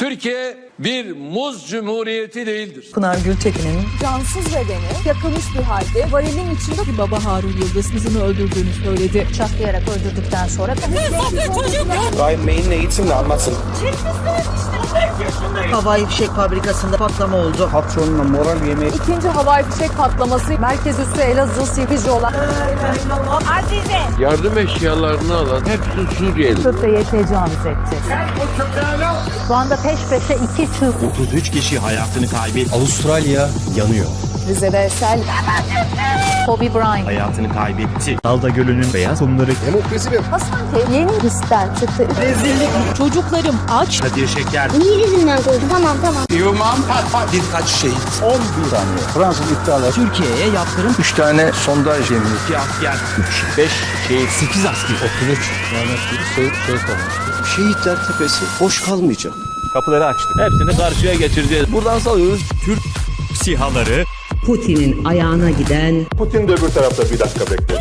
Türkiye bir muz cumhuriyeti değildir. Pınar Gültekin'in cansız bedeni yakılmış bir halde varilin içinde Baba Harun Yıldız kızını öldürdüğünü söyledi. bıçaklayarak öldürdükten sonra Ryan May'in eğitimle anlatsın. Havai fişek fabrikasında patlama oldu. Patronuna moral yemeği ikinci havai fişek patlaması merkez üssü Elazığ Silivri olan Yardım eşyalarını alan hepsi Suriyeli. köpeğe tecavüz etti. Şu anda peş peşe iki çığ 33 kişi hayatını kaybetti. Avustralya yanıyor. Rize'de sel Kobe Bryant Hayatını kaybetti. Dalda Gölü'nün beyaz kumları Hasankeyf yeni hisler çıktı. Çocuklarım aç. Kadir Şeker yüzünden koydum. Tamam tamam. birkaç şehit. 11 tane Fransız iptal Türkiye'ye yaptırım 3 tane sondaj gemi. 2 asker 3 5 şehit 8 asker 33 Şehitler tepesi boş kalmayacak. Kapıları açtık. Hepsini karşıya geçireceğiz. Buradan salıyoruz. Türk sihaları Putin'in ayağına giden Putin de öbür tarafta bir dakika bekle.